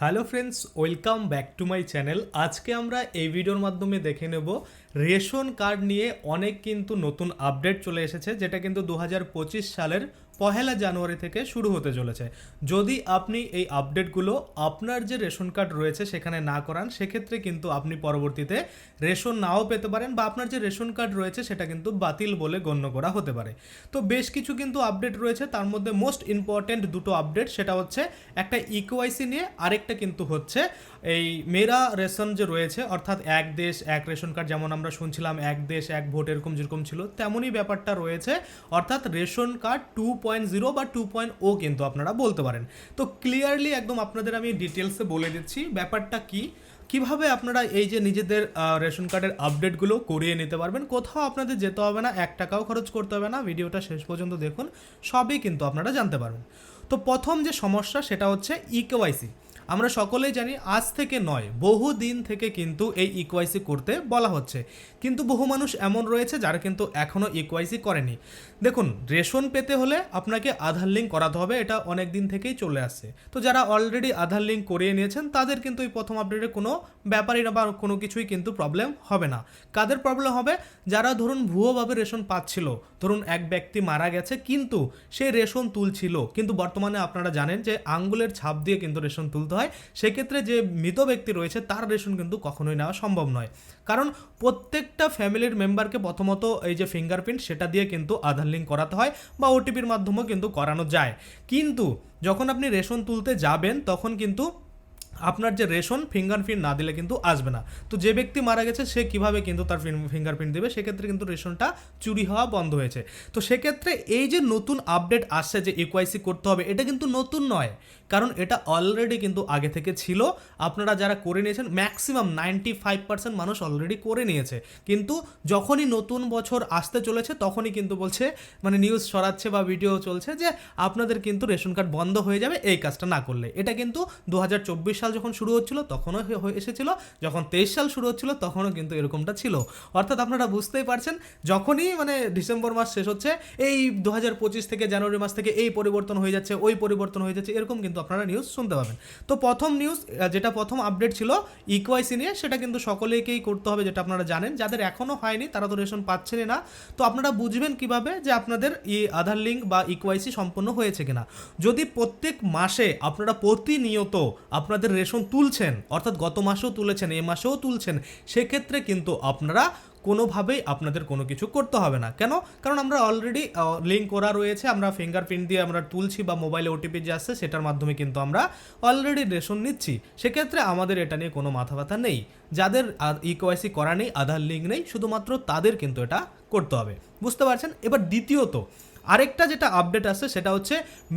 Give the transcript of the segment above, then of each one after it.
Hello friends welcome back to my channel আজকে আমরা এই ভিডিওর মাধ্যমে দেখে নেব রেশন কার্ড নিয়ে অনেক কিন্তু নতুন আপডেট চলে এসেছে, যেটা কিন্তু দু হাজার পঁচিশ সালের পহেলা জানুয়ারি থেকে শুরু হতে চলেছে। যদি আপনি এই আপডেটগুলো আপনার যে রেশন কার্ড রয়েছে সেখানে না করান, সেক্ষেত্রে কিন্তু আপনি পরবর্তীতে রেশন নাও পেতে পারেন বা আপনার যে রেশন কার্ড রয়েছে সেটা কিন্তু বাতিল বলে গণ্য করা হতে পারে। তো বেশ কিছু কিন্তু আপডেট রয়েছে, তার মধ্যে মোস্ট ইম্পর্ট্যান্ট দুটো আপডেট সেটা হচ্ছে একটা ইকোয়াইসি নিয়ে আরেকটা কিন্তু হচ্ছে এই মেরা রেশন যে রয়েছে, অর্থাৎ এক দেশ, এক রেশন কার্ড, যেমন আমরা শুনছিলাম এক দেশ, এক ভোট এরকম যেরকম ছিল, তেমনই ব্যাপারটা রয়েছে। অর্থাৎ ration card two point zero বা টু পয়েন্ট ও কিন্তু আপনারা বলতে পারেন। তো ক্লিয়ারলি একদম আপনাদের আমি ডিটেলসে বলে দিচ্ছি। ব্যাপারটা কি? কীভাবে আপনারা এই যে নিজেদের রেশন কার্ডের আপডেটগুলো করিয়ে নিতে পারবেন? কোথাও আপনাদের যেতে হবে না, এক টাকাও খরচ করতে হবে না। ভিডিওটা শেষ পর্যন্ত দেখুন, সবই কিন্তু আপনারা জানতে পারবেন। তো প্রথম যে সমস্যা সেটা হচ্ছে ইকেওয়াইসি আমরা সকলেই জানি আজ থেকে নয়, বহু দিন থেকে কিন্তু এই ইকোয়াইসি করতে বলা হচ্ছে। কিন্তু বহু মানুষ এমন রয়েছে যারা কিন্তু এখনও ইকোয়াইসি করেনি। দেখুন, রেশন পেতে হলে আপনাকে আধার লিঙ্ক করাতে হবে, এটা অনেক দিন থেকেই চলে আসছে। তো যারা অলরেডি আধার লিঙ্ক করিয়ে নিয়েছেন, তাদের কিন্তু এই প্রথম আপডেটে কোনো ব্যাপারই না বা কোনো কিছুই কিন্তু প্রবলেম হবে না। কাদের প্রবলেম হবে? যারা ধরুন ভুয়োভাবে রেশন পাচ্ছিল, ধরুন এক ব্যক্তি মারা গেছে, কিন্তু সে রেশন তুলছিল, কিন্তু বর্তমানে আপনারা জানেন যে আঙ্গুলের ছাপ দিয়ে কিন্তু রেশন তুলতে হয়, সেক্ষেত্রে যে মৃত ব্যক্তি রয়েছে, তার রেশন কিন্তু কখনোই নেওয়া সম্ভব নয়। কারণ প্রত্যেকটা ফ্যামিলির মেম্বারকে প্রথমত এই যে ফিঙ্গারপ্রিন্ট সেটা দিয়ে কিন্তু আধার লিঙ্ক করাতে হয় বা ওটিপির মাধ্যমেও কিন্তু করানো যায়। কিন্তু যখন আপনি রেশন তুলতে যাবেন, তখন কিন্তু আপনার যে রেশন ফিঙ্গারপ্রিন্ট না দিলে কিন্তু আসবে না। তো যে ব্যক্তি মারা গেছে, সে কীভাবে কিন্তু তার ফিঙ্গারপ্রিন্ট দেবে? সেক্ষেত্রে কিন্তু রেশনটা চুরি হওয়া বন্ধ হয়েছে। তো সেক্ষেত্রে এই যে নতুন আপডেট আসছে যে ইকোয়াইসি করতে হবে, এটা কিন্তু নতুন নয়। কারণ এটা অলরেডি কিন্তু আগে থেকে ছিল। আপনারা যারা করে নিয়েছেন ম্যাক্সিমাম নাইনটি ফাইভ পার্সেন্ট মানুষ অলরেডি করে নিয়েছে। কিন্তু যখনই নতুন বছর আসতে চলেছে, তখনই কিন্তু বলছে মানে নিউজ সরাচ্ছে বা ভিডিও চলছে যে আপনাদের কিন্তু রেশন কার্ড বন্ধ হয়ে যাবে এই কাজটা না করলে। এটা কিন্তু দু হাজার চব্বিশ সাল যখন শুরু হচ্ছিল, তখনও এসেছিল। যখন তেইশ সাল শুরু হচ্ছিল, তখনও কিন্তু এরকমটা ছিল। অর্থাৎ আপনারা বুঝতেই পারছেন, যখনই মানে ডিসেম্বর মাস শেষ হচ্ছে, এই দু হাজার পঁচিশ থেকে জানুয়ারি মাস থেকে এই পরিবর্তন হয়ে যাচ্ছে, ওই পরিবর্তন হয়ে যাচ্ছে, এরকম কিন্তু আপনারা নিউজ শুনতে পাবেন। তো প্রথম নিউজ যেটা প্রথম আপডেট ছিল ইকোয়াইসি নিয়ে, সেটা কিন্তু সকলেকেই করতে হবে, যেটা আপনারা জানেন। যাদের এখনও হয়নি, তারা তো রেশন পাচ্ছেনই না। তো আপনারা বুঝবেন কীভাবে যে আপনাদের ই আধার লিঙ্ক বা ইকোয়াইসি সম্পন্ন হয়েছে কিনা। যদি প্রত্যেক মাসে আপনারা প্রতিনিয়ত আপনাদের রেশন তুলছেন, অর্থাৎ গত মাসেও তুলেছেন, এ মাসেও তুলছেন, সেক্ষেত্রে কিন্তু আপনারা কোনোভাবেই আপনাদের কোনো কিছু করতে হবে না। কেন? কারণ আমরা অলরেডি লিঙ্ক করা রয়েছে, আমরা ফিঙ্গারপ্রিন্ট দিয়ে আমরা তুলছি বা মোবাইলে ওটিপি যে আসছে, সেটার মাধ্যমে কিন্তু আমরা অলরেডি রেশন নিচ্ছি। সেক্ষেত্রে আমাদের এটা নিয়ে কোনো মাথা ব্যথা নেই। যাদের ইকোয়াইসি করা নেই, আধার লিঙ্ক নেই, শুধুমাত্র তাদের কিন্তু এটা করতে হবে। বুঝতে পারছেন? এবার দ্বিতীয়ত আরেকটা যেটা আপডেট আসছে সেটা হচ্ছে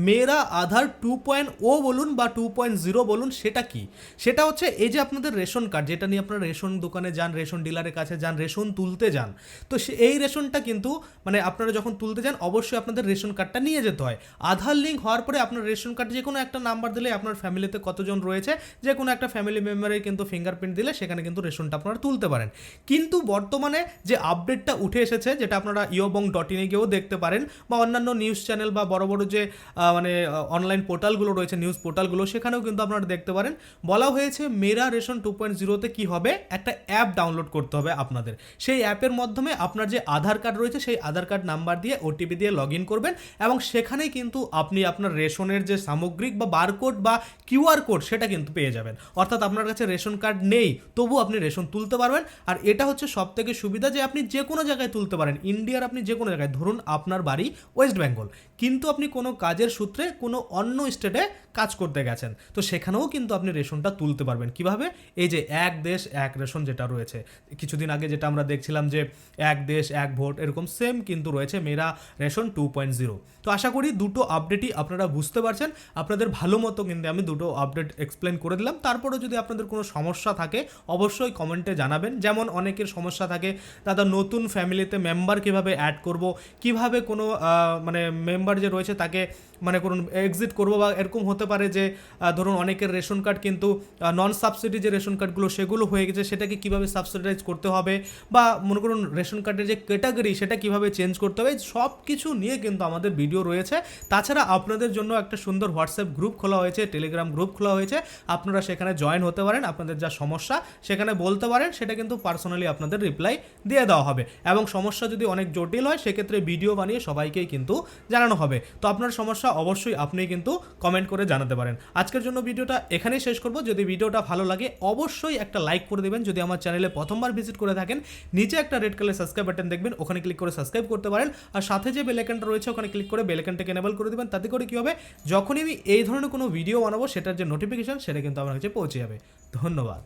মেরা আধার টু পয়েন্ট ও বলুন বা টু পয়েন্ট জিরো বলুন সেটা কি? সেটা হচ্ছে এই যে আপনাদের রেশন কার্ড যেটা নিয়ে আপনারা রেশন দোকানে যান, রেশন ডিলারের কাছে যান, রেশন তুলতে যান, তো এই রেশনটা কিন্তু মানে আপনারা যখন তুলতে যান, অবশ্যই আপনাদের রেশন কার্ডটা নিয়ে যেতে হয়। আধার লিঙ্ক হওয়ার পরে আপনার রেশন কার্ড যে কোনো একটা নাম্বার দিলে আপনার ফ্যামিলিতে কতজন রয়েছে যে কোনো একটা ফ্যামিলি মেম্বারের কিন্তু ফিঙ্গারপ্রিন্ট দিলে সেখানে কিন্তু রেশনটা আপনারা তুলতে পারেন। কিন্তু বর্তমানে যে আপডেটটা উঠে এসেছে, যেটা আপনারা ইয়োবং ডট ইনে গিয়েও দেখতে পারেন বা অন্যান্য নিউজ চ্যানেল বা বড় বড় যে মানে অনলাইন পোর্টালগুলো রয়েছে নিউজ পোর্টালগুলো সেখানেও কিন্তু আপনারা দেখতে পারেন। বলা হয়েছে মেরা রেশন টু পয়েন্ট জিরোতে কী হবে? একটা অ্যাপ ডাউনলোড করতে হবে আপনাদের। সেই অ্যাপের মাধ্যমে আপনার যে আধার কার্ড রয়েছে, সেই আধার কার্ড নাম্বার দিয়ে ওটিপি দিয়ে লগ ইন করবেন এবং সেখানেই কিন্তু আপনি আপনার রেশনের যে সামগ্রিক বা বারকোড বা কিউআর কোড সেটা কিন্তু পেয়ে যাবেন। অর্থাৎ আপনার কাছে রেশন কার্ড নেই তবু আপনি রেশন তুলতে পারবেন। আর এটা হচ্ছে সব থেকে সুবিধা যে আপনি যে কোনো জায়গায় তুলতে পারেন। ইন্ডিয়ার আপনি যে কোনো জায়গায়, ধরুন আপনার বাড়ি ওয়েস্ট বেঙ্গল। কিন্তু আপনি কোনো কাজের সূত্রে কোনো অন্য স্টেটে কাজ করতে গেছেন। তো সেখানেও কিন্তু আপনি রেশনটা তুলতে পারবেন। কীভাবে? এই যে এক দেশ, এক রেশন যেটা রয়েছে। কিছুদিন আগে যেটা আমরা দেখছিলাম যে এক দেশ, এক ভোট, এরকম সেম কিন্তু রয়েছে মেরা রেশন টু পয়েন্ট জিরো। তো আশা করি দুটো আপডেটই আপনারা বুঝতে পারছেন। আপনাদের ভালো মতো কিন্তু আমি দুটো আপডেট এক্সপ্লেন করে দিলাম। তারপরেও যদি আপনাদের কোনো সমস্যা থাকে, অবশ্যই কমেন্টে জানাবেন। যেমন অনেকের সমস্যা থাকে, দাদা নতুন ফ্যামিলিতে মেম্বার কীভাবে অ্যাড করব? কীভাবে কোনো মানে মেম্বার যে রয়েছে তাকে মানে করুন এক্সিট করব বা এরকম হতে পারে যে ধরুন অনেকের রেশন কার্ড কিন্তু নন সাবসিডি যে রেশন কার্ডগুলো সেগুলো হয়ে গেছে, সেটাকে কীভাবে সাবসিডাইজ করতে হবে বা মনে করুন রেশন কার্ডের যে ক্যাটাগরি সেটা কীভাবে চেঞ্জ করতে হবে সব কিছু নিয়ে কিন্তু আমাদের ভিডিও রয়েছে। তাছাড়া আপনাদের জন্য একটা সুন্দর হোয়াটসঅ্যাপ গ্রুপ খোলা হয়েছে টেলিগ্রাম গ্রুপ খোলা হয়েছে, আপনারা সেখানে জয়েন হতে পারেন, আপনাদের যা সমস্যা সেখানে বলতে পারেন, সেটা কিন্তু পার্সোনালি আপনাদের রিপ্লাই দিয়ে দেওয়া হবে। এবং সমস্যা যদি অনেক জটিল হয়, সেক্ষেত্রে ভিডিও বানিয়ে সবাইকেই কিন্তু জানানো হবে। তো আপনার সমস্যা অবশ্যই আপনি কিন্তু কমেন্ট করে জানাতে পারেন। আজকের জন্য ভিডিওটা এখানেই শেষ করব। যদি ভিডিওটা ভালো লাগে, অবশ্যই একটা লাইক করে দেবেন। যদি আমার চ্যানেলে প্রথমবার ভিজিট করে থাকেন, নিচে একটা রেড কালার সাবস্ক্রাইব বাটন দেখবেন, ওখানে ক্লিক করে সাবস্ক্রাইব করতে পারেন। আর সাথে যে বেলাইকনটা রয়েছে, ওখানে ক্লিক করে বেলাইকনটাকে এনেবল করে দেবেন। তাতে করে কি হবে? যখনই আমি এই ধরনের কোনো ভিডিও বানাবো, সেটার যে নোটিফিকেশন সেটা কিন্তু আমার কাছে পৌঁছে যাবে। ধন্যবাদ।